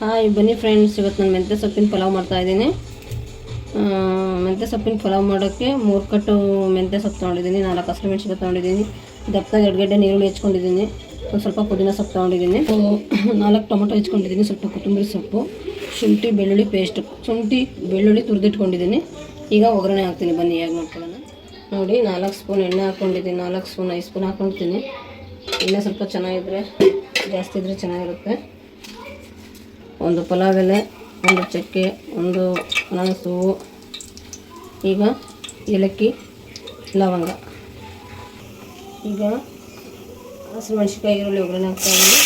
Hi, ಬನ್ನಿ friends ಇವತ್ತು ನಾನು ಮೆಂತ್ಯ ಸೊಪ್ಪಿನ ಪಲಾವ್ ಮಾಡ್ತಾ ಇದ್ದೀನಿ. ಮೆಂತ್ಯ ಸೊಪ್ಪಿನ ಪಲಾವ್ ಮಾಡೋಕ್ಕೆ ಮೂರು ಕಟ್ಟು ಮೆಂತ್ಯ ಸೊಪ್ಪು ತೊಗೊಂಡಿದ್ದೀನಿ. ನಾಲ್ಕು ಹಸಿರು ಮೆಣಸಿನ್ಕಾಯಿ ತೊಗೊಂಡಿದ್ದೀನಿ. ದಪ್ಪದಾಗ ಎರಡು ಗಡ್ಡೆ ನೀರುಳ್ಳಿ ಹೆಚ್ಕೊಂಡಿದ್ದೀನಿ. ಒಂದು ಸ್ವಲ್ಪ ಪುದೀನ ಸೊಪ್ಪು ತೊಗೊಂಡಿದ್ದೀನಿ. ನಾಲ್ಕು ಟೊಮೊಟೊ ಹೆಚ್ಕೊಂಡಿದ್ದೀನಿ, ಸ್ವಲ್ಪ ಕೊತ್ತಂಬರಿ ಸೊಪ್ಪು, ಶುಂಠಿ, ಬೆಳ್ಳುಳ್ಳಿ ಪೇಸ್ಟ್ ಶುಂಠಿ, ಬೆಳ್ಳುಳ್ಳಿ ತುರಿದಿಟ್ಕೊಂಡಿದ್ದೀನಿ. ಈಗ ಒಗ್ಗರಣೆ ಹಾಕ್ತೀನಿ. ಬನ್ನಿ, ಹೇಗೆ ಮಾಡ್ಕೊಳ್ಳೋಣ? ನೋಡಿ, ನಾಲ್ಕು ಸ್ಪೂನ್ ಎಣ್ಣೆ ಹಾಕ್ಕೊಂಡಿದ್ದೀನಿ. ನಾಲ್ಕು ಸ್ಪೂನ್ ಐದು ಸ್ಪೂನ್ ಹಾಕ್ಕೊಳ್ತೀನಿ ಎಣ್ಣೆ ಸ್ವಲ್ಪ ಚೆನ್ನಾಗಿದ್ರೆ, ಜಾಸ್ತಿ ಇದ್ದರೆ ಚೆನ್ನಾಗಿರುತ್ತೆ. ಒಂದು ಪಲಾವ್ ಎಲೆ ಒಂದು ಚಕ್ಕೆ, ಒಂದು ಮೆಣಸು ಈಗ ಏಲಕ್ಕಿ, ಲವಂಗ. ಈಗ ಹಸಿರು ಮೆಣಸಿನ್ಕಾಯಿ, ಈರುಳ್ಳಿ, ಒಗ್ಗರಣೆ ಹಾಕ್ತಾ ಇದ್ದೀನಿ.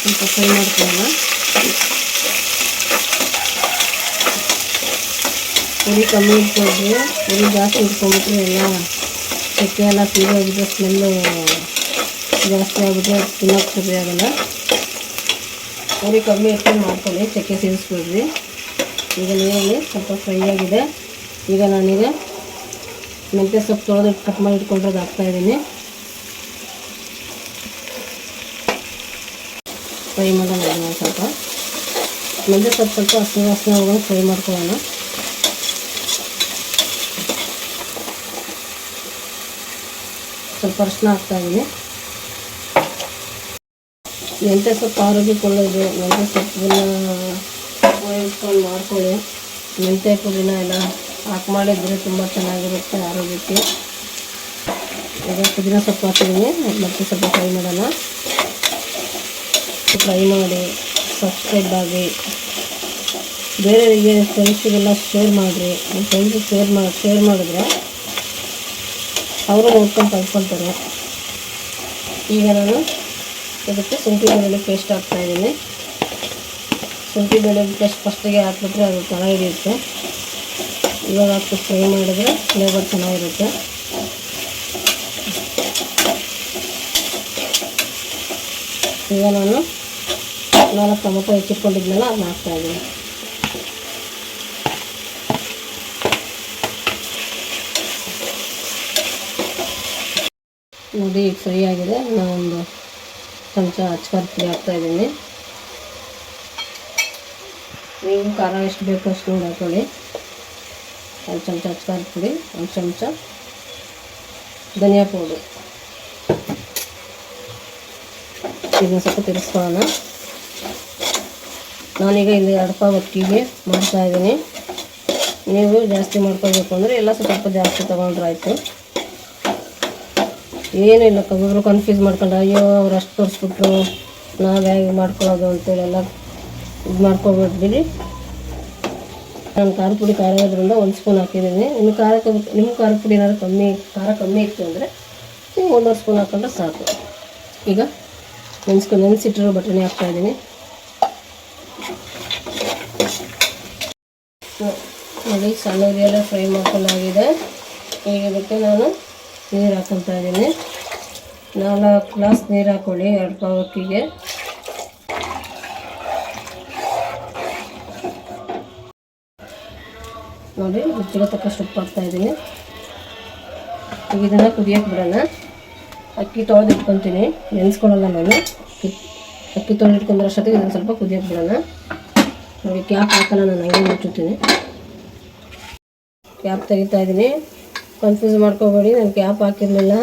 ಸ್ವಲ್ಪ ಫ್ರೈ ಮಾಡ್ಕೊಳ್ಳೋಣ. ಉರಿ ಕಮ್ಮಿ ಇಟ್ಕೊಂಡ್ರೆ ಉರಿ ಜಾಸ್ತಿ ಇಟ್ಕೊಂಡ್ಬಿಟ್ರೆ ಎಲ್ಲ ಚಕ್ಕೆ ಎಲ್ಲ ಸೀದೋಗಿದ್ರೆ ಸ್ಮೆಲ್ಲು ಜಾಸ್ತಿ ಆಗುತ್ತೆ ತಿನ್ನೋಕೆ ಸರಿ ಆಗಲ್ಲ. ಅವ್ರಿ ಕಮ್ಮಿ ಎಷ್ಟು ಮಾಡ್ಕೊಳ್ಳಿ ಚಕ್ಕೆ ಸೇರಿಸ್ಬಿಡ್ರಿ ಈಗ ನೀರಲ್ಲಿ ಸ್ವಲ್ಪ ಫ್ರೈ ಆಗಿದೆ. ಈಗ ನಾನೀಗ ಮೆಂತ್ಯ ಸೊಪ್ಪು ತೊಳೆದು ಕಟ್ ಮಾಡಿ ಇಟ್ಕೊಂಡಿರೋದು ಹಾಕ್ತಾಯಿದ್ದೀನಿ ಫ್ರೈ ಮಾಡೋಣ, ಸ್ವಲ್ಪ. ಮೆಂತ್ಯ ಸೊಪ್ಪು ಸ್ವಲ್ಪ ಹಸಿರು ಹಸಿ ಹೋಗೋಣ ಫ್ರೈ ಮಾಡ್ಕೊಳ್ಳೋಣ. ಸ್ವಲ್ಪ ಅರಿಶಿನ ಹಾಕ್ತಾಯಿದ್ದೀನಿ ಮೆಂತ್ಯ ಸೊಪ್ಪು ಆರೋಗ್ಯಕ್ಕೆ ಒಳ್ಳೆಯದು ಮೆಂತ್ಯ ಸೊಪ್ಪನ್ನ ಉಪಯೋಗಿಸ್ಕೊಂಡು ಮಾಡ್ಕೊಳ್ಳಿ. ಮೆಂತ್ಯ ಪುದೀನ ಎಲ್ಲ ಹಾಕಿ ಮಾಡಿದರೆ ತುಂಬ ಚೆನ್ನಾಗಿರುತ್ತೆ ಆರೋಗ್ಯಕ್ಕೆ. ಈಗ ಪುದೀನ ಸೊಪ್ಪು ಹಾಕಿದ್ದೀನಿ ಮತ್ತೆ ಸ್ವಲ್ಪ ಫ್ರೈ ಮಾಡೋಣ. ಫ್ರೈ ಮಾಡಿ ಸಬ್ಸ್ಕ್ರೈಬ್ ಆಗಿ ಬೇರೆಯವರಿಗೆ ಫ್ರೆಂಡ್ಸಿಗೆಲ್ಲ ಶೇರ್ ಮಾಡಿರಿ ನಿಮ್ಮ ಫ್ರೆಂಡ್ಸಿಗೆ ಶೇರ್ ಮಾಡಿ ಶೇರ್ ಮಾಡಿದ್ರೆ ಅವರು ನೋಡ್ಕೊಂಡು ಕಲ್ತ್ಕೊಳ್ತಾರೆ ಈಗ ನಾನು ಇದಕ್ಕೆ ಶುಂಠಿ ಬೆಳ್ಳುಳ್ಳಿ ಪೇಸ್ಟ್ ಹಾಕ್ತಾಯಿದ್ದೀನಿ ಶುಂಠಿ ಬೆಳ್ಳುಳ್ಳಿ ಪೇಸ್ಟ್ ಫಸ್ಟಿಗೆ ಹಾಕ್ಬಿಟ್ರೆ ಅದು ಚೆನ್ನಾಗಿರುತ್ತೆ ಇವಾಗ ಹಾಕಿ ಫ್ರೈ ಮಾಡಿದ್ರೆ ಫ್ಲೇವರ್ ಚೆನ್ನಾಗಿರುತ್ತೆ. ಈಗ ನಾನು ನಾಲ್ಕು ಟೊಮೊಟೊ ಹೆಚ್ಚಿಟ್ಕೊಂಡಿದ್ನಲ್ಲ ಅದನ್ನ ಹಾಕ್ತಾಯಿದ್ದೀನಿ ನೋಡಿ, ಈಗ ಫ್ರೈ ಆಗಿದೆ. ನಾನು ಚಮಚ ಅಚ್ಕಾರದ ಪುಡಿ ಹಾಕ್ತಾಯಿದ್ದೀನಿ ನೀವು ಖಾರ ಎಷ್ಟು ಬೇಕು ಅಷ್ಟು ನೋಡಿ ಹಾಕೊಳ್ಳಿ. ಒಂದು ಚಮಚ ಅಚ್ಕಾರದ ಪುಡಿ ಒಂದು ಚಮಚ ಧನಿಯಾ ಪೌಡ್ರು. ಇದನ್ನ ಸ್ವಲ್ಪ ತಿರ್ಸ್ಕೊಳ್ಳೋಣ. ನಾನೀಗ ಇಲ್ಲಿ ಪಾವ್ ಮಾಡ್ತಾ ಮಾಡ್ತಾಯಿದ್ದೀನಿ ನೀವು ಜಾಸ್ತಿ ಮಾಡ್ಕೋಬೇಕು ಅಂದರೆ ಎಲ್ಲ ಸ್ವಲ್ಪ ಜಾಸ್ತಿ ತೊಗೊಂಡ್ರೆ ಆಯಿತು ಇಲ್ಲ ಒಬ್ಬೊಬ್ರು ಕನ್ಫ್ಯೂಸ್ ಮಾಡ್ಕೊಂಡು, ಅಯ್ಯೋ, ಅವ್ರು ಅಷ್ಟು ತೋರಿಸ್ಬಿಟ್ರು, ನಾವು ಹೇಗೆ ಮಾಡ್ಕೊಳ್ಳೋದು ಅಂತೇಳಿ ಎಲ್ಲ ಇದು ಮಾಡ್ಕೊಬಿಟ್ಬಿಡಿ ನಾನು ಖಾರ ಪುಡಿ ಖಾರ ಇರೋದ್ರಿಂದ ಒಂದು ಸ್ಪೂನ್ ಹಾಕಿದ್ದೀನಿ ನಿಮ್ಮ ಖಾರ ನಿಮ್ಮ ಖಾರ ಪುಡಿ ಏನಾದ್ರು ಕಮ್ಮಿ, ಖಾರ ಕಮ್ಮಿ ಇತ್ತು ಅಂದರೆ ನೀವು ಒಂದೊಂದು ಸ್ಪೂನ್ ಹಾಕೊಂಡ್ರೆ ಸಾಕು. ಈಗ ನೆನೆಸ್ಕೊಂಡು ನೆನೆಸಿಟ್ಟಿರೋ ಬಟಾಣಿ ಹಾಕ್ತಾಯಿದ್ದೀನಿ ನೋಡಿ ಸಣ್ಣ ಎಲ್ಲ ಫ್ರೈ ಮಾಡ್ಕೊಂಡಾಗಿದೆ. ಈಗ ನಾನು ನೀರು ಹಾಕೊತಾ ಇದ್ದೀನಿ. ನಾಲ್ಕು ಗ್ಲಾಸ್ ನೀರು ಹಾಕ್ಕೊಳ್ಳಿ ಎರಡು ಪಾವಕ್ಕಿಗೆ ನೋಡಿ ಉಜ್ಜಿಗೆ ತಕ್ಕ ಉಪ್ಪು ಹಾಕ್ತಾ ಇದ್ದೀನಿ. ಈಗ ಇದನ್ನು ಕುದಿಯೋಕ್ಕೆ ಬಿಡೋಣ. ಅಕ್ಕಿ ತೊಳೆದು ಇಟ್ಕೊತೀನಿ ನೆನೆಸ್ಕೊಳ್ಳಲ್ಲ ನಾನು. ಅಕ್ಕಿ ತೊಳೆದು ಇಟ್ಕೊಂಡ್ರೆ ಅಷ್ಟೊತ್ತಿಗೆ ಇದನ್ನು ಸ್ವಲ್ಪ ಕುದಿಯೋಕೆ ಬಿಡೋಣ. ನೋಡಿ ಕ್ಯಾಪ್ ಹಾಕಲ್ಲ ನಾನು, ಹಂಗೆ ಮುಚ್ಚುತ್ತೀನಿ. ಕ್ಯಾಪ್ ತೆಗಿತಾ ಇದ್ದೀನಿ. ಕನ್ಫ್ಯೂಸ್ ಮಾಡ್ಕೋಬೇಡಿ, ನಾನು ಕ್ಯಾಪ್ ಹಾಕಿರಲಿಲ್ಲ.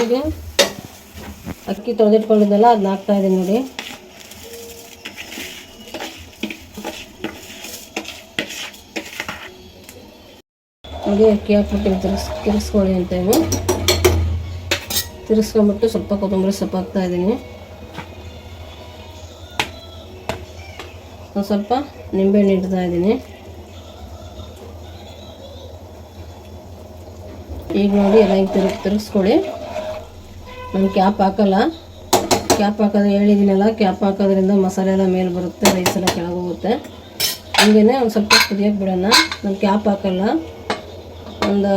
ಈಗ ಅಕ್ಕಿ ತೊಳೆದಿಟ್ಕೊಂಡಿದ್ದಲ್ಲ ಅದನ್ನ ಹಾಕ್ತಾ ಇದ್ದೀನಿ ನೋಡಿ. ನೋಡಿ, ಅಕ್ಕಿ ಹಾಕ್ಬಿಟ್ಟು ತಿರ್ಸ್ ತಿರ್ಸ್ಕೊಳ್ಳಿ ಅಂತ ಅಂತೇಳಿ ತಿರ್ಸ್ಕೊಂಬಿಟ್ಟು ಸ್ವಲ್ಪ ಕೊತ್ತಂಬರಿ ಸೊಪ್ಪು ಹಾಕ್ತಾ ಇದ್ದೀನಿ ಸ್ವಲ್ಪ ನಿಂಬೆಹಣ್ಣು ಇಡ್ತಾ ಇದ್ದೀನಿ ಈಗ ನೋಡಿ ಎಲ್ಲ ಹಿಂಗೆ ತಿರುಗಿ ತಿರುಗಿಸ್ಕೊಳ್ಳಿ. ನಾನು ಕ್ಯಾಪ್ ಹಾಕಲ್ಲ. ಕ್ಯಾಪ್ ಹಾಕೋದು ಹೇಳಿದ್ದೀನಲ್ಲ ಕ್ಯಾಪ್ ಹಾಕೋದ್ರಿಂದ ಮಸಾಲೆ ಎಲ್ಲ ಮೇಲೆ ಬರುತ್ತೆ ರೈಸ್ ಎಲ್ಲ ಕೆಳಗೆ ಹೋಗುತ್ತೆ. ಹಂಗೇ ಒಂದು ಸ್ವಲ್ಪ ಕುದಿಯೋಕೆ ಬಿಡೋಣ. ನಾನು ಕ್ಯಾಪ್ ಹಾಕಲ್ಲ. ಒಂದು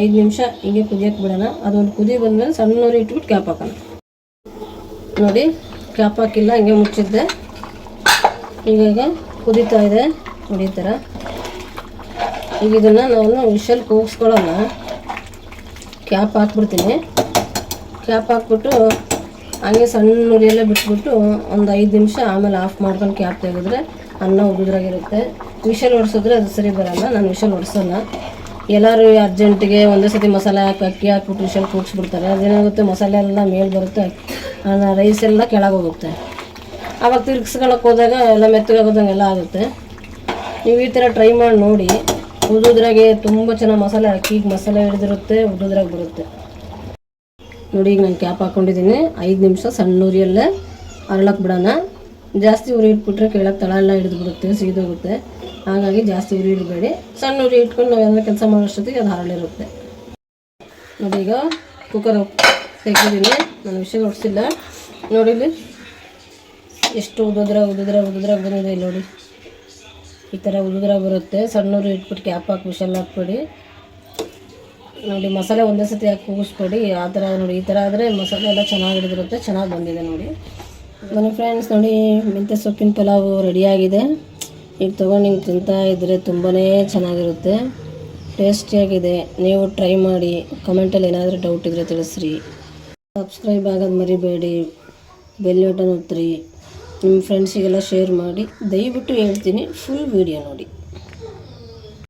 ಐದು ನಿಮಿಷ ಹಿಂಗೆ ಕುದಿಯೋಕೆ ಬಿಡೋಣ. ಅದೊಂದು ಕುದಿ ಬಂದಮೇಲೆ ಸಣ್ಣವ್ರು ಇಟ್ಬಿಟ್ಟು ಕ್ಯಾಪ್ ಹಾಕೋಣ. ನೋಡಿ, ಕ್ಯಾಪ್ ಹಾಕಿಲ್ಲ, ಹಿಂಗೆ ಮುಚ್ಚಿದ್ದೆ. ಈಗ ಕುದೀತಾ ಇದೆ. ನೋಡಿ ಈ ಥರ. ಈಗ ಇದನ್ನು ನಾವು ವಿಷಲ್ ಕೂಗಿಸ್ಕೊಳ್ಳೋಣ. ಕ್ಯಾಪ್ ಹಾಕ್ಬಿಡ್ತೀನಿ. ಕ್ಯಾಪ್ ಹಾಕ್ಬಿಟ್ಟು ಹಂಗೆ ಸಣ್ಣ ಉರಿಯೆಲ್ಲ ಬಿಟ್ಬಿಟ್ಟು ಒಂದು ಐದು ನಿಮಿಷ ಆಮೇಲೆ ಆಫ್ ಮಾಡ್ಕೊಂಡು ಕ್ಯಾಪ್ ತೆಗೆದ್ರೆ ಅನ್ನ ಉಗಿದ್ರಾಗಿರುತ್ತೆ ವಿಷಲ್ ಹೊಡ್ಸಿದ್ರೆ ಅದು ಸರಿ ಬರಲ್ಲ, ನಾನು ವಿಷಲ್ ಹೊಡ್ಸಲ್ಲ ಎಲ್ಲರೂ ಅರ್ಜೆಂಟಿಗೆ ಒಂದೇ ಸತಿ ಮಸಾಲೆ ಹಾಕಿ, ಅಕ್ಕಿ ಹಾಕ್ಬಿಟ್ಟು ವಿಷಲ್ ಕೂಡಿಸ್ಬಿಡ್ತಾರೆ. ಅದೇನಾಗುತ್ತೆ, ಮಸಾಲೆ ಎಲ್ಲ ಮೇಲೆ ಬರುತ್ತೆ ರೈಸ್ ಎಲ್ಲ ಕೆಳಗೆ ಹೋಗುತ್ತೆ. ಆವಾಗ ತಿರ್ಗಿಸ್ಕೊಳಕ್ಕೆ ಹೋದಾಗ ಎಲ್ಲ ಮೆತ್ತಗೆ ಹೋದಂಗೆಲ್ಲ ಆಗುತ್ತೆ. ನೀವು ಈ ಥರ ಟ್ರೈ ಮಾಡಿ ನೋಡಿ. ಉದುದ್ರಾಗೆ ತುಂಬ ಚೆನ್ನಾಗಿ ಮಸಾಲೆ ಅಕ್ಕಿಗೆ ಮಸಾಲೆ ಹಿಡಿದಿರುತ್ತೆ, ಉದುದ್ರಾಗ ಬರುತ್ತೆ. ನೋಡಿ, ಈಗ ನಾನು ಕ್ಯಾಪ್ ಹಾಕ್ಕೊಂಡಿದ್ದೀನಿ ಐದು ನಿಮಿಷ ಸಣ್ಣ ಉರಿಯಲ್ಲೇ ಅರಳಕ್ಕೆ ಬಿಡೋಣ. ಜಾಸ್ತಿ ಉರಿ ಇಟ್ಬಿಟ್ರೆ ಕೆಳಗೆ ತಳ ಎಲ್ಲ ಹಿಡಿದು ಬಿಡುತ್ತೆ ಸೀದೋಗುತ್ತೆ. ಹಾಗಾಗಿ ಜಾಸ್ತಿ ಉರಿ ಇಡಬೇಡಿ. ಸಣ್ಣ ಉರಿ ಇಟ್ಕೊಂಡು ನಾವು ಏನಾದ್ರು ಕೆಲಸ ಮಾಡೋಷ್ಟೊತ್ತಿಗೆ ಅದು ಹರಳಿರುತ್ತೆ ನೋಡಿ, ಈಗ ಕುಕ್ಕರ್ ತೆಗೆದಿದ್ದೀನಿ. ನಾನು ವಿಷಯ ನೋಡಿಸಿಲ್ಲ. ನೋಡಿ ಎಷ್ಟು ಉದುದ್ರ ಉದುದ್ರ ಉದುದ್ರ ಬಂದಿದೆ ನೋಡಿ. ಈ ಥರ ಉದುದ್ರ ಬರುತ್ತೆ. ಸಣ್ಣವರು ಇಟ್ಬಿಟ್ಟು ಕ್ಯಾಪ್ ಹಾಕಿ ವಿಷಲ್ ಹಾಕ್ಬೇಡಿ. ನೋಡಿ, ಮಸಾಲೆ ಒಂದೇ ಸತಿ ಹಾಕಿ ಕೂಗಿಸ್ಬೇಡಿ. ಆ ಥರ ನೋಡಿ, ಈ ಥರ ಆದರೆ ಮಸಾಲೆ ಎಲ್ಲ ಚೆನ್ನಾಗಿ ಹಿಡಿದಿರುತ್ತೆ. ಚೆನ್ನಾಗಿ ಬಂದಿದೆ ನೋಡಿ. ನನ್ನ ಫ್ರೆಂಡ್ಸ್ ನೋಡಿ, ಮೆಂತ್ಯ ಸೊಪ್ಪಿನ ಪಲಾವು ರೆಡಿಯಾಗಿದೆ ಈಗ ತೊಗೊಂಡು ಹಿಂಗೆ ತಿಂತಾ ಇದ್ದರೆ ತುಂಬಾ ಚೆನ್ನಾಗಿರುತ್ತೆ. ಟೇಸ್ಟಿಯಾಗಿದೆ ನೀವು ಟ್ರೈ ಮಾಡಿ. ಕಮೆಂಟಲ್ಲಿ ಏನಾದರೂ ಡೌಟ್ ಇದ್ದರೆ ತಿಳಿಸ್ರಿ. ಸಬ್ಸ್ಕ್ರೈಬ್ ಆಗೋದು ಮರಿಬೇಡಿ. ಬೆಲ್ ಬಟನ್ ನಿಮ್ಮ ಫ್ರೆಂಡ್ಸಿಗೆಲ್ಲ ಶೇರ್ ಮಾಡಿ ದಯವಿಟ್ಟು ಹೇಳ್ತೀನಿ ಫುಲ್ ವೀಡಿಯೋ ನೋಡಿ.